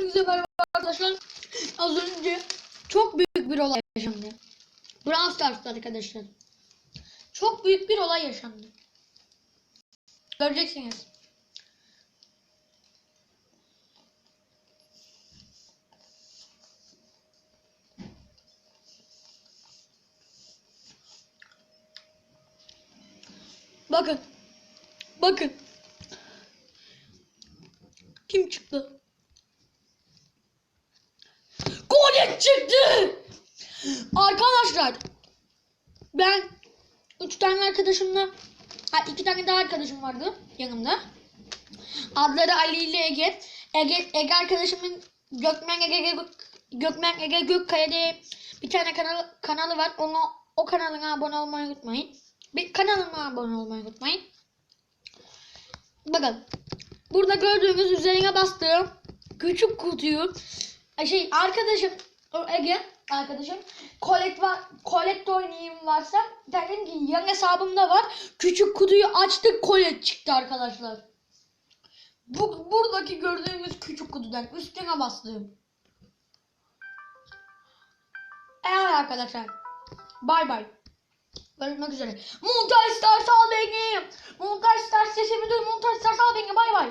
Hepinize merhaba arkadaşlar. Az önce çok büyük bir olay yaşandı. Brawl Stars'ta arkadaşlar. Çok büyük bir olay yaşandı. Göreceksiniz. Bakın. Bakın. Kim çıktı? Kolet çıktı. Arkadaşlar ben üç tane arkadaşımla ha, iki tane daha arkadaşım vardı yanımda. Adları Ali ile Ege. Ege, Ege arkadaşımın Gökmen Ege, Ege Gökmen Ege Gökkaya diye bir tane kanal, kanalı var. Onu o kanalına abone olmayı unutmayın. Bir kanalıma abone olmayı unutmayın. Bakın. Burada gördüğünüz üzerine bastığım küçük kutuyu e, şey arkadaşım Ege arkadaşım Colette var Colette oynayayım varsa dedim ki yan hesabımda var. Küçük kutuyu açtık Colette çıktı arkadaşlar. Bu buradaki gördüğünüz küçük kutudan üstüne bastım. Evet arkadaşlar. Bay bay. Görüşmek üzere. Montaj Stars al beni. Montaj Stars sesimi duy. Montaj Stars al beni. Bay bay.